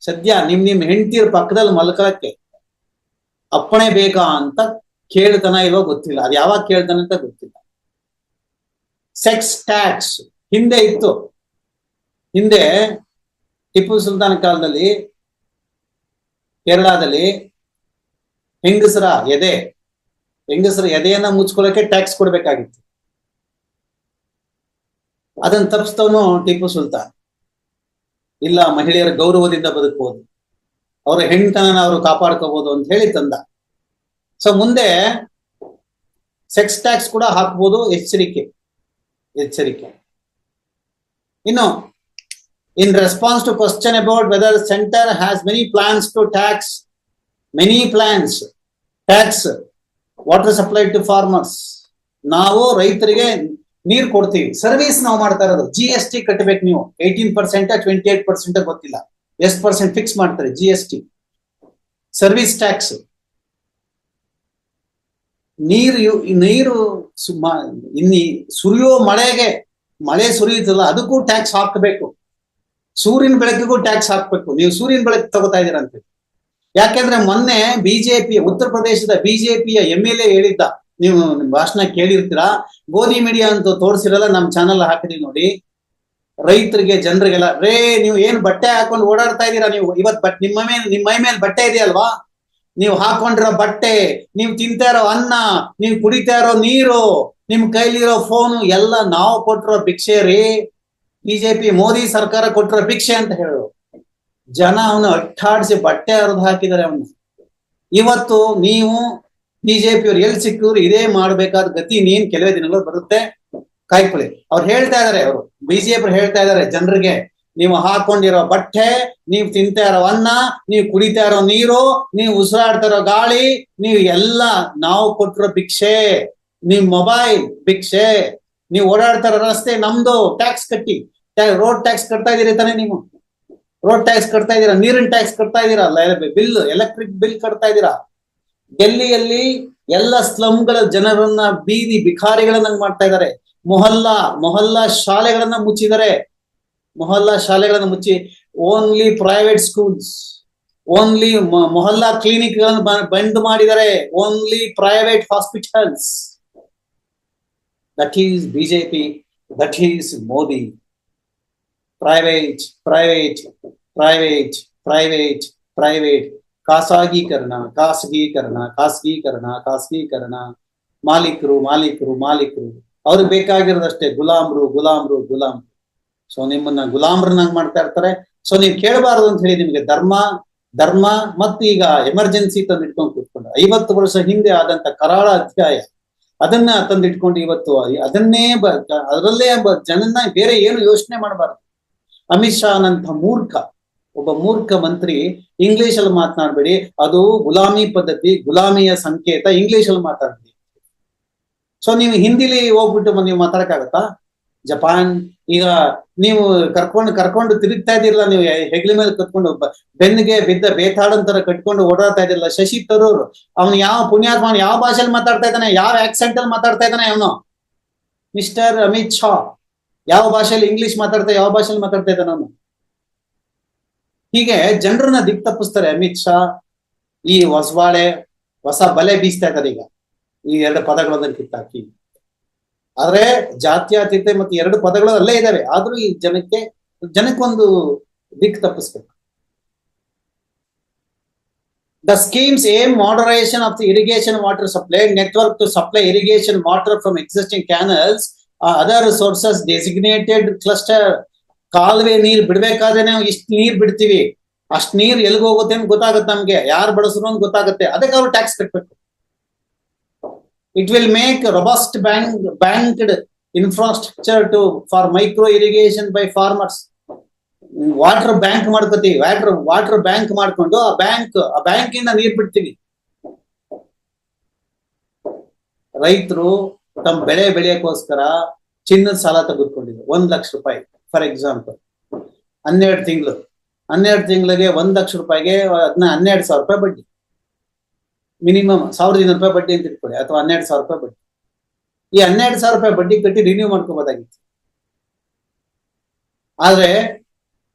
ಸದ್ಯ ನಿಮ್ ನಿಮ್ ಹೆಂಡತಿರ್ ಪಕ್ಕದಲ್ಲಿ ಮಲ್ಕಳಕ್ಕೆ ಅಪ್ಪಣೆ ಬೇಕಾ ಅಂತ ಕೇಳ್ತಾನ ಇಲ್ವೋ ಗೊತ್ತಿಲ್ಲ. ಅದು ಯಾವಾಗ ಕೇಳ್ತಾನೆ ಅಂತ ಗೊತ್ತಿಲ್ಲ. ಸೆಕ್ಸ್ ಟ್ಯಾಕ್ಸ್ ಹಿಂದೆ ಇತ್ತು. ಹಿಂದೆ ಟಿಪ್ಪು ಸುಲ್ತಾನ್ ಕಾಲದಲ್ಲಿ, ಕೇರಳದಲ್ಲಿ ಹೆಂಗಸರ ಎದೆ, ಹೆಂಗಸರ ಎದೆಯನ್ನ ಮುಚ್ಕೊಳ್ಳಕ್ಕೆ ಟ್ಯಾಕ್ಸ್ ಕೊಡ್ಬೇಕಾಗಿತ್ತು. ಅದನ್ನ ತಪ್ಪಿಸ್ತವನು ಟಿಪ್ಪು ಸುಲ್ತಾನ್. ಇಲ್ಲ, ಮಹಿಳೆಯರ ಗೌರವದಿಂದ ಬದುಕಬಹುದು ಅವರ ಹೆಣ್ತನನ ಅವರು ಕಾಪಾಡ್ಕೋಬಹುದು ಅಂತ ಹೇಳಿ ತಂದ. ಸೊ ಮುಂದೆ ಸೆಕ್ಸ್ ಟ್ಯಾಕ್ಸ್ ಕೂಡ ಹಾಕ್ಬೋದು, ಎಚ್ಚರಿಕೆ. ಎಚ್ಚರಿಕೆ. ಇನ್ನು in response to question about weather centre has many plans to tax many plans tax water supply to farmers ನಾವು ರೈತರಿಗೆ ನೀರು ಕೊಡ್ತೀವಿ. ಸರ್ವಿಸ್ ನಾವು ಮಾಡ್ತಾ ಇರೋದು. ಜಿ ಎಸ್ ಟಿ ಕಟ್ಟಬೇಕು ನೀವು. Eighteen percent twenty eight percent ಗೊತ್ತಿಲ್ಲ. ಎಷ್ಟು ಪರ್ಸೆಂಟ್ ಫಿಕ್ಸ್ ಮಾಡ್ತಾರೆ? G S T service tax ನೀರು ನೀರು ಇನ್ನಿ ಸುರಿಯೋ ಮಳೆಗೆ, ಮಳೆ ಸುರಿಯುತ್ತಲ್ಲ, ಅದಕ್ಕೂ ಟ್ಯಾಕ್ಸ್ ಹಾಕಬೇಕು. ಸೂರ್ಯನ ಬೆಳಕಿಗೂ ಟ್ಯಾಕ್ಸ್ ಹಾಕಬೇಕು. ನೀವು ಸೂರ್ಯನ ಬೆಳಕು ತಗೋತಾ ಇದೀರ ಅಂತ ಯಾಕೆಂದ್ರೆ ಮೊನ್ನೆ ಬಿಜೆಪಿ ಉತ್ತರ ಪ್ರದೇಶದ ಬಿಜೆಪಿಯ ಎಂ ಎಲ್ ಎ ಹೇಳಿದ್ದ. ನೀವು ಭಾಷಣ ಕೇಳಿರ್ತೀರಾ? ಗೋಧಿ ಮೀಡಿಯಾ ಅಂತ ತೋರಿಸಿರಲ್ಲ, ನಮ್ ಚಾನಲ್ ಹಾಕಿದೀವಿ ನೋಡಿ. ರೈತರಿಗೆ, ಜನರಿಗೆಲ್ಲ, ರೇ, ನೀವು ಏನ್ ಬಟ್ಟೆ ಹಾಕೊಂಡು ಓಡಾಡ್ತಾ ಇದೀರಾ ನೀವು? ಇವತ್ ಬಟ್, ನಿಮ್ಮ ಮೇಲೆ, ನಿಮ್ಮ ಮೈ ಮೇಲೆ ಬಟ್ಟೆ ಇದೆಯಲ್ವಾ? ನೀವು ಹಾಕೊಂಡಿರೋ ಬಟ್ಟೆ, ನೀವು ತಿಂತಾ ಇರೋ ಅನ್ನ, ನೀವು ಕುಡಿತಾ ಇರೋ ನೀರು, ನಿಮ್ ಕೈಲಿರೋ ಫೋನು ಎಲ್ಲ ನಾವು ಕೊಟ್ಟಿರೋ ಭಿಕ್ಷೆ ರೀ. ಬಿಜೆಪಿ, ಮೋದಿ ಸರ್ಕಾರ ಕೊಟ್ಟಿರೋ ಭಿಕ್ಷೆ ಅಂತ ಹೇಳು. ಜನ ಅವನು ಅಟ್ಟಾಡಿಸಿ ಬಟ್ಟೆ ಹರಿದು ಹಾಕಿದ್ದಾರೆ ಅವನು. ಇವತ್ತು ನೀವು ಬಿಜೆಪಿ ಅವ್ರು ಎಲ್ಲಿ ಸಿಕ್ಕಿದ್ರು ಇದೇ ಮಾಡಬೇಕಾದ ಗತಿ ನೀನ್ ಕೆಲವೇ ದಿನಗಳು ಬರುತ್ತೆ. ಕಾಯ್ಕೊಳ್ಳಿ. ಅವ್ರು ಹೇಳ್ತಾ ಇದಾರೆ ಅವರು. ಬಿಜೆಪಿ ಹೇಳ್ತಾ ಇದಾರೆ ಜನರಿಗೆ, ನೀವು ಹಾಕೊಂಡಿರೋ ಬಟ್ಟೆ, ನೀವು ತಿಂತಾ ಇರೋ ಅನ್ನ, ನೀವು ಕುಡಿತಾ ಇರೋ ನೀರು, ನೀವು ಉಸಿರಾಡ್ತಾ ಇರೋ ಗಾಳಿ, ನೀವು ಎಲ್ಲ ನಾವು ಕೊಟ್ಟಿರೋ ಭಿಕ್ಷೆ, ನಿಮ್ ಮೊಬೈಲ್ ಭಿಕ್ಷೆ, ನೀವು ಓಡಾಡ್ತಾ ಇರೋ ರಸ್ತೆ ನಮ್ದು, ಟ್ಯಾಕ್ಸ್ ಕಟ್ಟಿ. ರೋಡ್ ಟ್ಯಾಕ್ಸ್ ಕಟ್ತಾ ಇದೀರಿ ತಾನೇ ನೀವು? ರೋಡ್ ಟ್ಯಾಕ್ಸ್ ಕಟ್ತಾ ಇದೀರಾ ನೀರಿನ ಟ್ಯಾಕ್ಸ್ ಕಟ್ತಾ ಇದೀರಾ ಬಿಲ್, ಎಲೆಕ್ಟ್ರಿಕ್ ಬಿಲ್ ಕಟ್ತಾ ಇದ್ದೀರಾ? ಡೆಲ್ಲಿಯಲ್ಲಿ ಎಲ್ಲ ಸ್ಲಂಗಳ ಜನರನ್ನ ಬೀದಿ ಬಿಖಾರಿಗಳನ್ನ ಮಾಡ್ತಾ ಇದ್ದಾರೆ ಮೊಹಲ್ಲಾ ಮೊಹಲ್ಲಾ ಶಾಲೆಗಳನ್ನ ಮುಚ್ಚಿದ್ದಾರೆ ಮೊಹಲ್ಲಾ ಶಾಲೆಗಳನ್ನ ಮುಚ್ಚಿ only private schools only Mohalla clinic ಗಳನ್ನ ಬಂದ್ ಮಾಡಿದ್ದಾರೆ only private hospitals that is BJP that is Modi private private private private private ಖಾಸಗೀಕರಣ ಖಾಸಗೀಕರಣ ಖಾಸಗೀಕರಣ ಖಾಸಗೀಕರಣ. ಮಾಲೀಕರು ಮಾಲೀಕರು ಮಾಲೀಕರು. ಅವ್ರಿಗೆ ಬೇಕಾಗಿರೋದಷ್ಟೇ ಗುಲಾಮ್ರು ಗುಲಾಮ್ರು ಗುಲಾಮ್ ಸೊ ನಿಮ್ಮನ್ನ ಗುಲಾಮ್ರನ್ನಾಗಿ ಮಾಡ್ತಾ ಇರ್ತಾರೆ. ಸೊ ನೀವು ಕೇಳಬಾರದು ಅಂತ ಹೇಳಿ ನಿಮ್ಗೆ ಧರ್ಮ ಧರ್ಮ ಮತ್ತು ಈಗ ಎಮರ್ಜೆನ್ಸಿ ತಂದಿಟ್ಕೊಂಡು ಕೂತ್ಕೊಂಡು ಐವತ್ತು ವರ್ಷ ಹಿಂದೆ ಆದಂತ ಕರಾಳ ಅಧ್ಯಾಯ. ಅದನ್ನ ತಂದಿಟ್ಕೊಂಡು ಇವತ್ತು ಅದನ್ನೇ ಅದರಲ್ಲೇ ಜನನ್ನ ಬೇರೆ ಏನು ಯೋಚನೆ ಮಾಡಬಾರ್ದು. ಅಮಿತ್ ಶಾ ನಂತ ಮೂರ್ಖ. ಒಬ್ಬ ಮೂರ್ಖ ಮಂತ್ರಿ ಇಂಗ್ಲಿಷ್ ಅಲ್ಲಿ ಮಾತನಾಡಬೇಡಿ. ಅದು ಗುಲಾಮಿ ಪದ್ಧತಿ, ಗುಲಾಮಿಯ ಸಂಕೇತ ಇಂಗ್ಲಿಷ್ ಅಲ್ಲಿ ಮಾತಾಡ್ಬೇಡಿ. ಸೊ ನೀವು ಹಿಂದಿಲಿ ಹೋಗ್ಬಿಟ್ಟು ನೀವು ಮಾತಾಡಕ್ಕಾಗತ್ತಾ? ಜಪಾನ್, ಈಗ ನೀವು ಕರ್ಕೊಂಡು ಕರ್ಕೊಂಡು ತಿರುಗ್ತಾ ಇದಿರಲ್ಲ ನೀವು ಹೆಗ್ಲ ಮೇಲೆ ಕತ್ಕೊಂಡು ಬೆನ್ನಿಗೆ ಬಿದ್ದ ಬೇತಾಡಂತರ ಕಟ್ಕೊಂಡು ಓಡಾಡ್ತಾ ಇದ್ದಿಲ್ಲ ಶಶಿ ತರೂರ್. ಅವನು ಯಾವ ಪುಣ್ಯಾತ್ಮ ಯಾವ ಭಾಷೆಯಲ್ಲಿ ಮಾತಾಡ್ತಾ ಇದ್ದಾನೆ, ಯಾವ ಆಕ್ಸೆಂಟ್ ಅಲ್ಲಿ ಮಾತಾಡ್ತಾ ಇದ್ದಾನೆ ಅವನು? ಮಿಸ್ಟರ್ ಅಮಿತ್ ಶಾ. ಯಾವ ಭಾಷೆಯಲ್ಲಿ ಇಂಗ್ಲಿಷ್ ಮಾತಾಡ್ತಾ, ಯಾವ ಭಾಷೆಯಲ್ಲಿ ಮಾತಾಡ್ತಾ ಇದ್ದಾನೆ ಅವನು? ಹೀಗೆ ಜನರನ್ನ ದಿಕ್ ತಪ್ಪಿಸ್ತಾರೆ ಅಮಿತ್ ಶಾ, ಈ ಹೊಸವಾಳೆ, ಹೊಸ ಬಲೆ ಬೀಸ್ತಾ ಇದ್ದಾರೆ ಈಗ. ಈ ಎರಡು ಪದಗಳನ್ನ ಕಿತ್ತಾಕಿ. ಆದ್ರೆ ಜಾತ್ಯಾತೀತ ಮತ್ತೆ ಎರಡು ಪದಗಳು ಅಲ್ಲೇ ಇದಾವೆ. ಆದ್ರೂ ಈ ಜನಕ್ಕೆ, ಜನಕ್ಕೊಂದು ದಿಕ್ ತಪ್ಪಿಸ್ಬೇಕು. The schemes aim moderation of the irrigation water supply network to supply irrigation water from existing canals other sources designated cluster ಕಾಲುವೆ ನೀರ್ ಬಿಡ್ಬೇಕಾದ್ರೆ ನಾವು ನೀರು ನೀರ್ ಬಿಡ್ತೀವಿ. ಅಷ್ಟ್ ನೀರ್ ಎಲ್ಗ್ ಹೋಗುತ್ತೆ ಅಂತ ಗೊತ್ತಾಗುತ್ತೆ ನಮ್ಗೆ. ಯಾರು ಬಳಸ್ರು ಅಂತ ಗೊತ್ತಾಗುತ್ತೆ. ಅದಕ್ಕೆ ಅವ್ರು ಟ್ಯಾಕ್ಸ್ ಕಟ್ಬೇಕು. It will make robust bank banked infrastructure to for micro irrigation by farmers water bank ಮಾಡ್ಕೋತೀವಿ. ವಾಟರ್ ವಾಟರ್ ಬ್ಯಾಂಕ್ ಮಾಡ್ಕೊಂಡು ಆ ಬ್ಯಾಂಕ್ ಆ ಬ್ಯಾಂಕ್ ಇಂದ ನೀರ್ ಬಿಡ್ತೀವಿ. ರೈತರು ತಮ್ಮ ಬೆಳೆ ಬೆಳೆಯಕ್ಕೋಸ್ಕರ ಚಿನ್ನದ ಸಾಲ ತೆಗೆದುಕೊಂಡಿದ್ರು. ಒಂದ್ ಲಕ್ಷ ರೂಪಾಯಿ. ಫಾರ್ ಎಕ್ಸಾಂಪಲ್ ಹನ್ನೆರಡು ತಿಂಗಳು. ಹನ್ನೆರಡು ತಿಂಗಳಿಗೆ ಒಂದ್ ಲಕ್ಷ ರೂಪಾಯಿಗೆ ಅದನ್ನ ಹನ್ನೆರಡು ಸಾವಿರ ರೂಪಾಯಿ ಬಡ್ಡಿ. ಮಿನಿಮಮ್ ಸಾವಿರದ ಇನ್ನೂರು ರೂಪಾಯಿ ಬಡ್ಡಿ ಅಂತ ಇಟ್ಕೊಳ್ಳಿ, ಅಥವಾ ಹನ್ನೆರಡು ಸಾವಿರ ರೂಪಾಯಿ ಬಡ್ಡಿ. ಈ ಹನ್ನೆರಡು ಸಾವಿರ ರೂಪಾಯಿ ಬಡ್ಡಿ ಕಟ್ಟಿ ರಿನ್ಯೂ ಮಾಡ್ಕೋಬೋದಾಗಿತ್ತು. ಆದ್ರೆ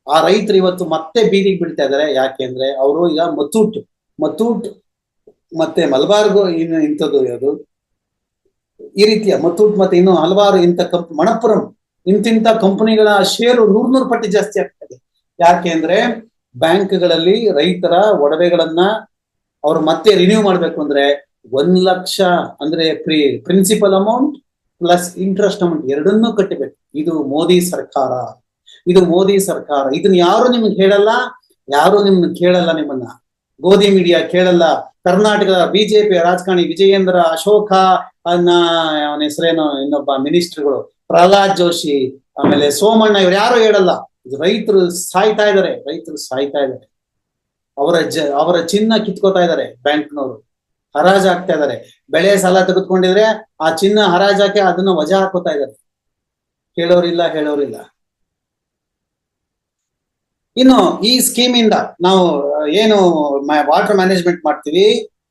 ಆ ರೈತರು ಇವತ್ತು ಮತ್ತೆ ಬೀದಿಗೆ ಬೀಳ್ತಾ ಇದಾರೆ ಯಾಕೆಂದ್ರೆ ಅವರು ಈಗ ಮತ್ತೂಟ್ ಮತ್ತೂಟ್ ಮತ್ತೆ ಮಲಬಾರ್ಗು ಇನ್ನು ಇಂಥದ್ದು ಯಾವುದು? ಈ ರೀತಿಯ ಮತ್ತೂಟ್ ಮತ್ತೆ ಇನ್ನು ಹಲವಾರು ಇಂಥ ಕಂಪ್ ಮಣಪುರಂ ಇಂತಿಂತ ಕಂಪನಿಗಳ ಶೇರು ನೂರ್ ನೂರು ಪಟ್ಟು ಜಾಸ್ತಿ ಆಗ್ತದೆ. ಯಾಕೆ ಅಂದ್ರೆ ಬ್ಯಾಂಕ್ಗಳಲ್ಲಿ ರೈತರ ಒಡವೆಗಳನ್ನ ಅವ್ರು ಮತ್ತೆ ರಿನ್ಯೂ ಮಾಡ್ಬೇಕು ಅಂದ್ರೆ ಒಂದ್ ಲಕ್ಷ ಅಂದ್ರೆ pre principal amount plus interest amount ಎರಡನ್ನೂ ಕಟ್ಟಬೇಕು ಇದು ಮೋದಿ ಸರ್ಕಾರ. ಇದು ಮೋದಿ ಸರ್ಕಾರ. ಇದನ್ನ ಯಾರು ನಿಮ್ಗೆ ಹೇಳಲ್ಲ? ಯಾರು ನಿಮ್ನ ಕೇಳಲ್ಲ ನಿಮ್ಮನ್ನ? ಗೋಧಿ ಮೀಡಿಯಾ ಕೇಳಲ್ಲ. ಕರ್ನಾಟಕದ ಬಿಜೆಪಿ ರಾಜಕಾರಣಿ ವಿಜಯೇಂದ್ರ ಅಶೋಕ ಅನ್ನ, ಅವನ ಹೆಸರೇನೋ, ಇನ್ನೊಬ್ಬ ಮಿನಿಸ್ಟರ್ಗಳು ಪ್ರಹ್ಲಾದ್ ಜೋಶಿ, ಆಮೇಲೆ ಸೋಮಣ್ಣ ಇವ್ರು ಯಾರು ಹೇಳಲ್ಲ. ರೈತರು ಸಾಯ್ತಾ ಇದಾರೆ, ರೈತರು ಸಾಯ್ತಾ ಇದ್ದಾರೆ ಅವರ ಜ, ಅವರ ಚಿನ್ನ ಕಿತ್ಕೋತಾ ಇದ್ದಾರೆ ಬ್ಯಾಂಕ್ನವರು. ಹರಾಜ್ ಹಾಕ್ತಾ ಇದ್ದಾರೆ ಬೆಳೆ ಸಾಲ ತೆಗೆದುಕೊಂಡಿದ್ರೆ ಆ ಚಿನ್ನ ಹರಾಜಾಕಿ ಅದನ್ನ ವಜಾ ಹಾಕೋತಾ ಇದ್ದಾರೆ ಕೇಳೋರಿಲ್ಲ ಹೇಳೋರಿಲ್ಲ. ಇನ್ನು ಈ ಸ್ಕೀಮ್ ಇಂದ ನಾವು, ಏನು ವಾಟರ್ ಮ್ಯಾನೇಜ್ಮೆಂಟ್ ಮಾಡ್ತೀವಿ.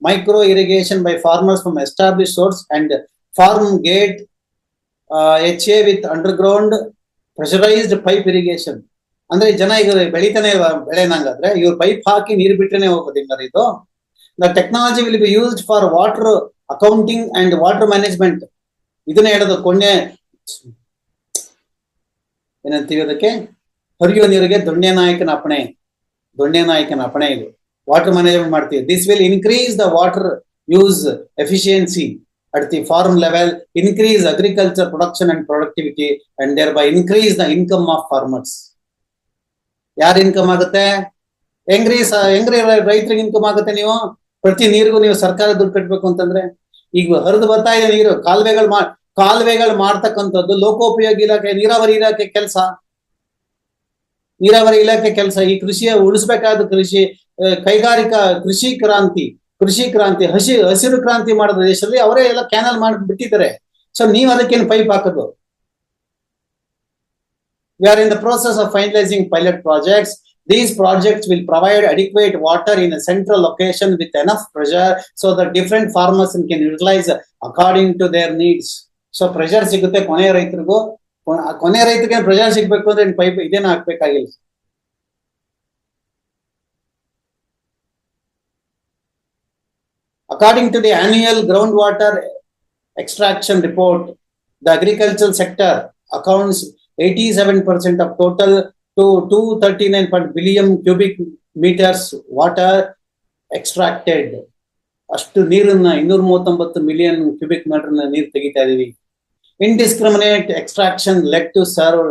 Micro irrigation by farmers from establish source and farm gate H A with underground pressurised pipe irrigation ಅಂದ್ರೆ ಜನ ಈಗ ಬೆಳಿತಾನೆ ಬೆಳೆನಂಗಾದ್ರೆ ಇವ್ರು ಪೈಪ್ ಹಾಕಿ ನೀರು ಬಿಟ್ಟರೆ ಹೋಗೋದಿಲ್ಲ ಇದು? The technology will be used for water accounting and water management ಇದನ್ನ ಹೇಳೋದು ಕೊನೆ ಏನಂತೀವಿ ಅದಕ್ಕೆ? ಹರಿಯುವ ನೀರಿಗೆ ದೊಣ್ಣೆ ನಾಯಕನ ಅಪಣೆ ದೊಣ್ಣೆ ನಾಯಕನ ಅಪಣೆ ಇದು. ವಾಟರ್ ಮ್ಯಾನೇಜ್ಮೆಂಟ್ ಮಾಡ್ತೀವಿ. This will increase the water use efficiency the farm level increase agriculture production and productivity and thereby increase the income of farmers ಯಾರ ಇನ್ಕಮ್ ಆಗುತ್ತೆ? ಹೆಂಗ್ರಿ ಹೆಂಗ್ರಿ ರೈತರಿಗೆ ಇನ್ಕಮ್ ಆಗುತ್ತೆ ನೀವು? ಪ್ರತಿ ನೀರಿಗೂ ನೀವು ಸರ್ಕಾರ ದುಡ್ಡು ಕಟ್ಟಬೇಕು ಅಂತಂದ್ರೆ, ಈಗ ಹರಿದು ಬರ್ತಾ ಇದೆ ನೀರು, ಕಾಲುವೆಗಳು ಮಾ, ಕಾಲುವೆಗಳು ಮಾಡ್ತಕ್ಕಂಥದ್ದು ಲೋಕೋಪಯೋಗಿ ಇಲಾಖೆ, ನೀರಾವರಿ ಇಲಾಖೆ ಕೆಲಸ. ನೀರಾವರಿ ಇಲಾಖೆ ಕೆಲಸ, ಈ ಕೃಷಿಯ ಉಳಿಸ್ಬೇಕಾದ ಕೃಷಿ ಕೈಗಾರಿಕಾ, ಕೃಷಿ ಕ್ರಾಂತಿ. ಕೃಷಿ ಕ್ರಾಂತಿ, ಹಸಿ, ಹಸಿರು ಕ್ರಾಂತಿ ಮಾಡಿದ ದೇಶದಲ್ಲಿ ಅವರೇ ಎಲ್ಲ ಕ್ಯಾನಲ್ ಮಾಡಿಬಿಟ್ಟಿದ್ದಾರೆ. ಸೊ ನೀವು ಅದಕ್ಕೇನು ಪೈಪ್ ಹಾಕೋದು? We are in the process of finalising pilot projects these projects will provide adequate water in central location with enough pressure so the different farmers in can utilise according to their needs so pressure ಸಿಗುತ್ತೆ ಕೊನೆ ರೈತರಿಗೂ. ಕೊನೆ ರೈತರಿಗೆ pressure ಸಿಗಬೇಕು ಅಂದ್ರೆ pipe ಇದೇನು ಹಾಕ್ಬೇಕಾಗಿಲ್ಲ. According to the annual groundwater extraction report, the agricultural sector accounts 87% of total to 239 billion cubic meters water extracted. ಅಷ್ಟು ನೀರನ್ನ ಇನ್ನೂರ ಮೂವತ್ತೊಂಬತ್ತು ಮಿಲಿಯನ್ ಕ್ಯೂಬಿಕ್ ಮೀಟರ್ ನೀರು ತೆಗಿತಾ ಇದೀವಿ indiscriminate extraction led to serve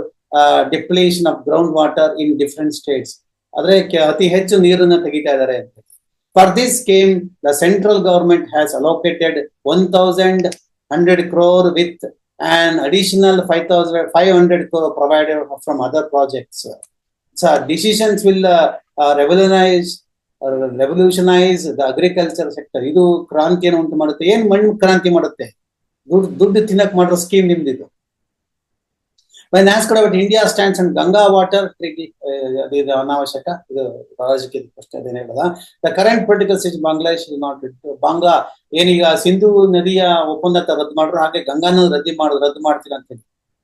depletion of ground water in different states ಆದರೆ ಅತಿ ಹೆಚ್ಚು ನೀರನ್ನ ತೆಗಿತಾ ಇದ್ದಾರೆ scheme the central government has allocated one thousand hundred crore with an additional 5,500 crore provided from other projects. So decisions will uh, uh, revolutionize uh, the agriculture sector. ಇದು ಕ್ರಾಂತಿಯನ್ನು ಉಂಟು ಮಾಡುತ್ತೆ ಏನ್ ಮಣ್ಣು ಕ್ರಾಂತಿ ಮಾಡುತ್ತೆ ದುಡ್ಡು ದುಡ್ಡು ತಿನ್ನಕ್ ಮಾಡೋ scheme ನಿಮ್ದಿದು when asked about India stands and Ganga water treaty ಇದು ಅನಾವಶ್ಯಕ ಇದು ರಾಜಕೀಯ ಪ್ರಶ್ನೆ ಅದೇನು ಹೇಳದ? ದ ಕರೆಂಟ್ ಪೊಲಿಟಿಕಲ್ ಸಿಚ್ ಬಾಂಗ್ಲಾದೇಶ್ ನಾಟ್ ಬಾಂಗ್ಲಾ ಏನೀಗ ಸಿಂಧು ನದಿಯ ಒಪ್ಪಂದ ರದ್ದು ಮಾಡ್ರು, ಹಾಗೆ ಗಂಗಾನ ರದ್ದು ಮಾಡ್, ರದ್ದು ಮಾಡ್ತೀರ ಅಂತ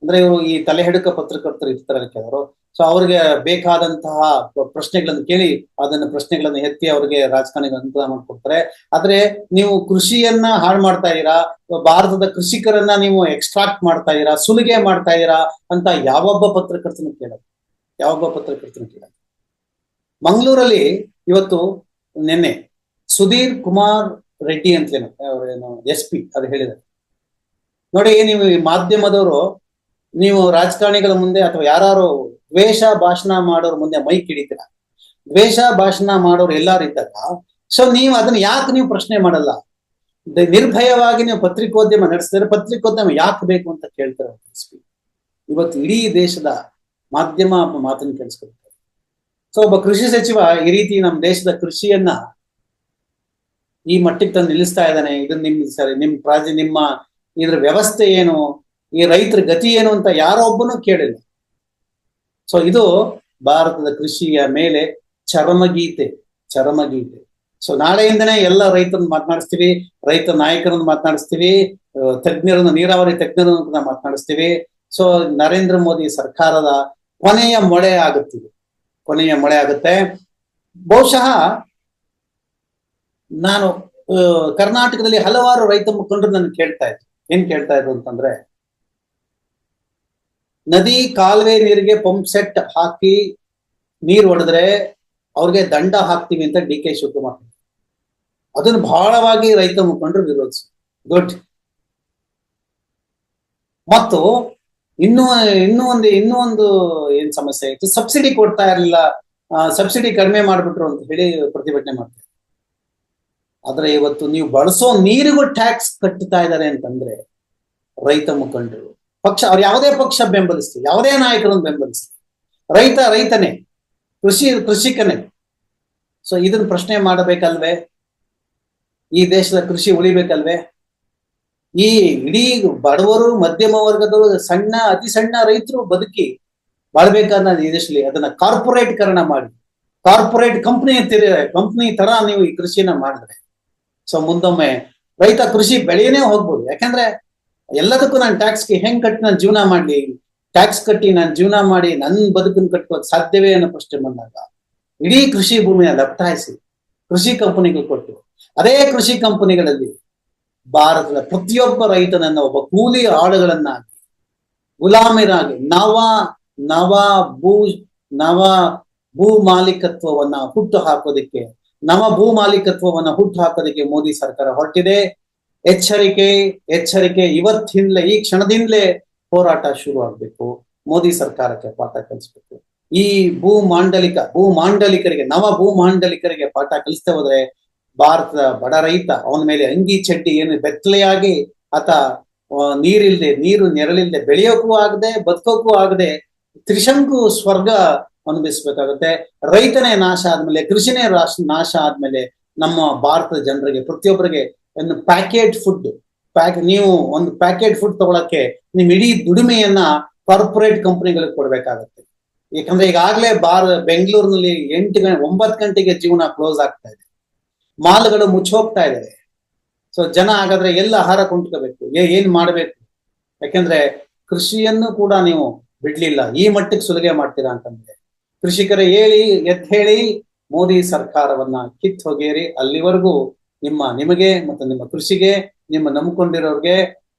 ಅಂದ್ರೆ ಇವರು ಈ ತಲೆ ಹಿಡುಕ ಪತ್ರಕರ್ತರು ಇರ್ತಾರೆ ಕೆಲವರು ಸೊ ಅವ್ರಿಗೆ ಬೇಕಾದಂತಹ ಪ್ರ- ಪ್ರಶ್ನೆಗಳನ್ನು ಕೇಳಿ ಅದನ್ನ ಪ್ರಶ್ನೆಗಳನ್ನು ಎತ್ತಿ ಅವ್ರಿಗೆ ರಾಜಕಾರಣಿಗೆ ಅನುಕೂಲ ಮಾಡ್ಕೊಡ್ತಾರೆ. ಆದ್ರೆ ನೀವು ಕೃಷಿಯನ್ನ ಹಾಳು ಮಾಡ್ತಾ ಇದೀರಾ ಭಾರತದ ಕೃಷಿಕರನ್ನ ನೀವು ಎಕ್ಸ್ಟ್ರಾಕ್ಟ್ ಮಾಡ್ತಾ ಇದೀರಾ ಸುಲಿಗೆ ಮಾಡ್ತಾ ಇದೀರಾ ಅಂತ ಯಾವೊಬ್ಬ ಪತ್ರಕರ್ತನು ಕೇಳ ಯಾವೊಬ್ಬ ಪತ್ರಕರ್ತನು ಕೇಳ ಮಂಗಳೂರಲ್ಲಿ ಇವತ್ತು ನಿನ್ನೆ ಸುಧೀರ್ ಕುಮಾರ್ ರೆಡ್ಡಿ ಅಂತಲೇನು ಅವರೇನು ಎಸ್ ಪಿ ಅದು ಹೇಳಿದ್ದಾರೆ. ನೋಡಿ, ನೀವು ಮಾಧ್ಯಮದವರು ನೀವು ರಾಜಕಾರಣಿಗಳ ಮುಂದೆ ಅಥವಾ ಯಾರು ದ್ವೇಷ ಭಾಷಣ ಮಾಡೋರ್ ಮುಂದೆ ಮೈಕ್ ಹಿಡಿತೀರ ದ್ವೇಷ ಭಾಷಣ ಮಾಡೋರು ಎಲ್ಲಾರು ಇದ್ದಾಗ ಸೊ ನೀವು ಅದನ್ನ ಯಾಕೆ ನೀವು ಪ್ರಶ್ನೆ ಮಾಡಲ್ಲ? ನಿರ್ಭಯವಾಗಿ ನೀವು ಪತ್ರಿಕೋದ್ಯಮ ನಡೆಸಿದ್ರೆ ಪತ್ರಿಕೋದ್ಯಮ ಯಾಕೆ ಬೇಕು ಅಂತ ಕೇಳ್ತಾರೆ ಇವತ್ತು ಇಡೀ ದೇಶದ ಮಾಧ್ಯಮ ಮಾತನ್ನು ಕೇಳಿಸ್ಕೊಳ್ತಾರೆ. ಸೊ ಒಬ್ಬ ಕೃಷಿ ಸಚಿವ ಈ ರೀತಿ ನಮ್ಮ ದೇಶದ ಕೃಷಿಯನ್ನ ಈ ಮಟ್ಟಿಗೆ ತಂದು ನಿಲ್ಲಿಸ್ತಾ ಇದ್ದಾನೆ. ಇದನ್ನ ನಿಮ್, ಸರಿ, ನಿಮ್ ಪ್ರಾಜೆ, ನಿಮ್ಮ ಇದ್ರ ವ್ಯವಸ್ಥೆ ಏನು? ಈ ರೈತರ ಗತಿ ಏನು ಅಂತ ಯಾರೊಬ್ಬನು ಕೇಳಿಲ್ಲ. ಸೊ ಇದು ಭಾರತದ ಕೃಷಿಯ ಮೇಲೆ ಚರಮಗೀತೆ ಚರಮಗೀತೆ. ಸೊ ನಾಳೆಯಿಂದನೇ ಎಲ್ಲ ರೈತರನ್ನ ಮಾತನಾಡಿಸ್ತೀವಿ, ರೈತ ನಾಯಕರನ್ನು ಮಾತನಾಡಿಸ್ತೀವಿ ತಜ್ಞರನ್ನು, ನೀರಾವರಿ ತಜ್ಞರನ್ನು ಮಾತನಾಡಿಸ್ತೀವಿ. ಸೊ ನರೇಂದ್ರ ಮೋದಿ ಸರ್ಕಾರದ ಕೊನೆಯ ಮೊಳೆ ಆಗುತ್ತಿದೆ. ಕೊನೆಯ ಮೊಳೆ ಆಗುತ್ತೆ. ಬಹುಶಃ ನಾನು ಕರ್ನಾಟಕದಲ್ಲಿ ಹಲವಾರು ರೈತ ಮುಖಂಡರು ನನ್ನ ಕೇಳ್ತಾ ಇದ್ದೆ ಏನ್ ಕೇಳ್ತಾ ಇದ್ರು ಅಂತಂದ್ರೆ ನದಿ ಕಾಲುವೆ ನೀರಿಗೆ ಪಂಪ್ ಸೆಟ್ ಹಾಕಿ ನೀರ್ ಹೊಡೆದ್ರೆ ಅವ್ರಿಗೆ ದಂಡ ಹಾಕ್ತೀವಿ ಅಂತ ಡಿ ಕೆ ಶಿವಕುಮಾರ್. ಅದನ್ನು ಬಹಳವಾಗಿ ರೈತ ಮುಖಂಡರು ವಿರೋಧಿಸಿ ಗುಡ್ ಮತ್ತು ಇನ್ನೂ ಇನ್ನೂ ಒಂದು ಇನ್ನೂ ಒಂದು ಏನ್ ಸಮಸ್ಯೆ ಆಯ್ತು ಸಬ್ಸಿಡಿ ಕೊಡ್ತಾ ಇರಲಿಲ್ಲ. ಸಬ್ಸಿಡಿ ಕಡಿಮೆ ಮಾಡ್ಬಿಟ್ರು ಅಂತ ಹೇಳಿ ಪ್ರತಿಭಟನೆ ಮಾಡ್ತಾರೆ. ಆದ್ರೆ ಇವತ್ತು ನೀವು ಬಳಸೋ ನೀರಿಗೂ ಟ್ಯಾಕ್ಸ್ ಕಟ್ಟುತ್ತಾ ಇದ್ದಾರೆ ಅಂತಂದ್ರೆ ರೈತ ಮುಖಂಡರು ಪಕ್ಷ, ಅವ್ರು ಯಾವುದೇ ಪಕ್ಷ ಬೆಂಬಲಿಸ್ಲಿ, ಯಾವುದೇ ನಾಯಕರನ್ನು ಬೆಂಬಲಿಸ್ಲಿ. ರೈತ ರೈತನೇ, ಕೃಷಿ, ಕೃಷಿಕನೇ. ಸೊ ಇದನ್ನ ಪ್ರಶ್ನೆ ಮಾಡಬೇಕಲ್ವೇ? ಈ ದೇಶದ ಕೃಷಿ ಉಳಿಬೇಕಲ್ವೇ? ಈ ಇಡೀ ಬಡವರು, ಮಧ್ಯಮ ವರ್ಗದವರು, ಸಣ್ಣ, ಅತಿ ಸಣ್ಣ ರೈತರು ಬದುಕಿ ಬಾಳ್ಬೇಕಾದ ಈ ದೇಶದಲ್ಲಿ ಅದನ್ನ ಕಾರ್ಪೊರೇಟ್ ಕರಣ ಮಾಡಿ. ಕಾರ್ಪೊರೇಟ್ ಕಂಪ್ನಿ ಕಂಪ್ನಿ ತರ ನೀವು ಈ ಕೃಷಿನ ಮಾಡಿದ್ರೆ. ಸೊ ಮುಂದೊಮ್ಮೆ ರೈತ ಕೃಷಿ ಬೆಳೆಯನೇ ಹೋಗ್ಬೋದು. ಯಾಕಂದ್ರೆ ಎಲ್ಲದಕ್ಕೂ ನಾನು ಟ್ಯಾಕ್ಸ್ಗೆ ಹೆಂಗ್ ಕಟ್ಟಿ ನಾನು ಜೀವನ ಮಾಡ್ಲಿ? ಟ್ಯಾಕ್ಸ್ ಕಟ್ಟಿ ನಾನು ಜೀವನ ಮಾಡಿ ನನ್ನ ಬದುಕನ್ನು ಕಟ್ಟೋಕ್ ಸಾಧ್ಯವೇ ಅನ್ನೋ ಪ್ರಶ್ನೆ ಬಂದಾಗ, ಇಡೀ ಕೃಷಿ ಭೂಮಿಯ ಲಪ್ತಾಯಿಸಿ ಕೃಷಿ ಕಂಪನಿಗಳು ಕೊಟ್ಟು, ಅದೇ ಕೃಷಿ ಕಂಪನಿಗಳಲ್ಲಿ ಭಾರತದ ಪ್ರತಿಯೊಬ್ಬ ರೈತನನ್ನ ಒಬ್ಬ ಕೂಲಿ ಆಳುಗಳನ್ನಾಗಿ, ಗುಲಾಮರಾಗಿ ನವ ನವ ಭೂ ನವ ಭೂ ಮಾಲೀಕತ್ವವನ್ನ ಹುಟ್ಟು ಹಾಕೋದಕ್ಕೆ, ನವ ಭೂ ಮಾಲೀಕತ್ವವನ್ನ ಹುಟ್ಟು ಹಾಕೋದಕ್ಕೆ ಮೋದಿ ಸರ್ಕಾರ ಹೊರಟಿದೆ. ಎಚ್ಚರಿಕೆ ಎಚ್ಚರಿಕೆ ಇವತ್ತಿಂದಲೇ, ಈ ಕ್ಷಣದಿಂದಲೇ ಹೋರಾಟ ಶುರು ಆಗ್ಬೇಕು ಮೋದಿ ಸರ್ಕಾರಕ್ಕೆ ಪಾಠ ಕಲಿಸ್ಬೇಕು. ಈ ಭೂ ಮಾಂಡಲಿಕ ಭೂ ಮಾಂಡಲಿಕರಿಗೆ ನವ ಭೂ ಮಾಂಡಲಿಕರಿಗೆ ಪಾಠ ಕಲಿಸ್ತಾ ಹೋದ್ರೆ ಭಾರತದ ಬಡ ರೈತ, ಅವನ ಮೇಲೆ ಅಂಗಿ ಚಡ್ಡಿ ಏನು ಬೆತ್ತಲೆಯಾಗಿ ಆತ ನೀರಿಲ್ಲದೆ ನೀರು ನೆರಳಿಲ್ದೆ ಬೆಳೆಯೋಕ್ಕೂ ಆಗದೆ ಬದುಕೋಕ್ಕೂ ಆಗದೆ ತ್ರಿಶಂಕು ಸ್ವರ್ಗ ಅನುಭವಿಸ್ಬೇಕಾಗುತ್ತೆ. ರೈತನೇ ನಾಶ ಆದ್ಮೇಲೆ, ಕೃಷಿನೇ ರಾಶ್ ನಾಶ ಆದ್ಮೇಲೆ ನಮ್ಮ ಭಾರತದ ಜನರಿಗೆ, ಪ್ರತಿಯೊಬ್ಬರಿಗೆ ಒಂದು ಪ್ಯಾಕೆಟ್ ಫುಡ್ ಪ್ಯಾಕ್ ನೀವು ಒಂದು ಪ್ಯಾಕೆಟ್ ಫುಡ್ ತಗೊಳಕ್ಕೆ ನಿಮ್ ಇಡೀ ದುಡಿಮೆಯನ್ನ ಕಾರ್ಪೊರೇಟ್ ಕಂಪನಿಗಳಿಗೆ ಕೊಡ್ಬೇಕಾಗತ್ತೆ. ಯಾಕಂದ್ರೆ ಈಗಾಗಲೇ ಬಾರ್ ಬೆಂಗಳೂರಿನಲ್ಲಿ ಎಂಟು ಗಂಟೆ, ಒಂಬತ್ತು ಗಂಟೆಗೆ ಜೀವನ ಕ್ಲೋಸ್ ಆಗ್ತಾ ಇದೆ. ಮಾಲ್ಗಳು ಮುಚ್ಚೋಗ್ತಾ ಇದೆ ಸೊ ಜನ ಹಾಗಾದ್ರೆ ಎಲ್ಲ ಆಹಾರ ಕೊಂಡ್ಕೋಬೇಕು? ಏ- ಏನ್ ಮಾಡ್ಬೇಕು? ಯಾಕಂದ್ರೆ ಕೃಷಿಯನ್ನು ಕೂಡ ನೀವು ಬಿಡ್ಲಿಲ್ಲ. ಈ ಮಟ್ಟಕ್ಕೆ ಸುಲಿಗೆ ಮಾಡ್ತೀರಾ ಅಂತಂದ್ರೆ ಕೃಷಿಕರ ಹೇಳಿ ಎತ್ ಹೇಳಿ, ಮೋದಿ ಸರ್ಕಾರವನ್ನ ಕಿತ್ ಹೋಗೇರಿ. ಅಲ್ಲಿವರೆಗೂ ನಿಮ್ಮ ನಿಮಗೆ ಮತ್ತು ನಿಮ್ಮ ಕೃಷಿಗೆ, ನಿಮ್ಮ ನಂಬಿಕೊಂಡಿರೋರಿಗೆ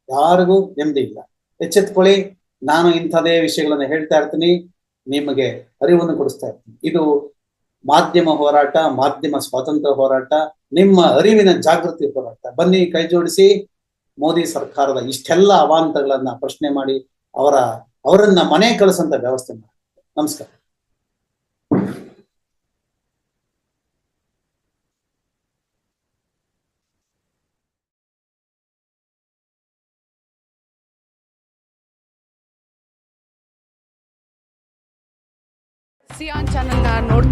ಯಾರಿಗೂ ನೆಮ್ಮದಿ ಇಲ್ಲ. ಎಚ್ಚೆತ್ಕೊಳ್ಳಿ, ನಾನು ಇಂಥದೇ ವಿಷಯಗಳನ್ನು ಹೇಳ್ತಾ ಇರ್ತೀನಿ, ನಿಮಗೆ ಅರಿವನ್ನು ಕೊಡಿಸ್ತಾ ಇರ್ತೀನಿ. ಇದು ಮಾಧ್ಯಮ ಹೋರಾಟ, ಮಾಧ್ಯಮ ಸ್ವಾತಂತ್ರ್ಯ ಹೋರಾಟ, ನಿಮ್ಮ ಅರಿವಿನ ಜಾಗೃತಿ ಹೋರಾಟ. ಬನ್ನಿ, ಕೈ ಜೋಡಿಸಿ, ಮೋದಿ ಸರ್ಕಾರದ ಇಷ್ಟೆಲ್ಲ ಅವಾಂತರಗಳನ್ನ ಪ್ರಶ್ನೆ ಮಾಡಿ ಅವರ, ಅವರನ್ನ ಮನೆ ಕಳಿಸಂತ ವ್ಯವಸ್ಥೆ ಮಾಡಿ. ನಮಸ್ಕಾರ.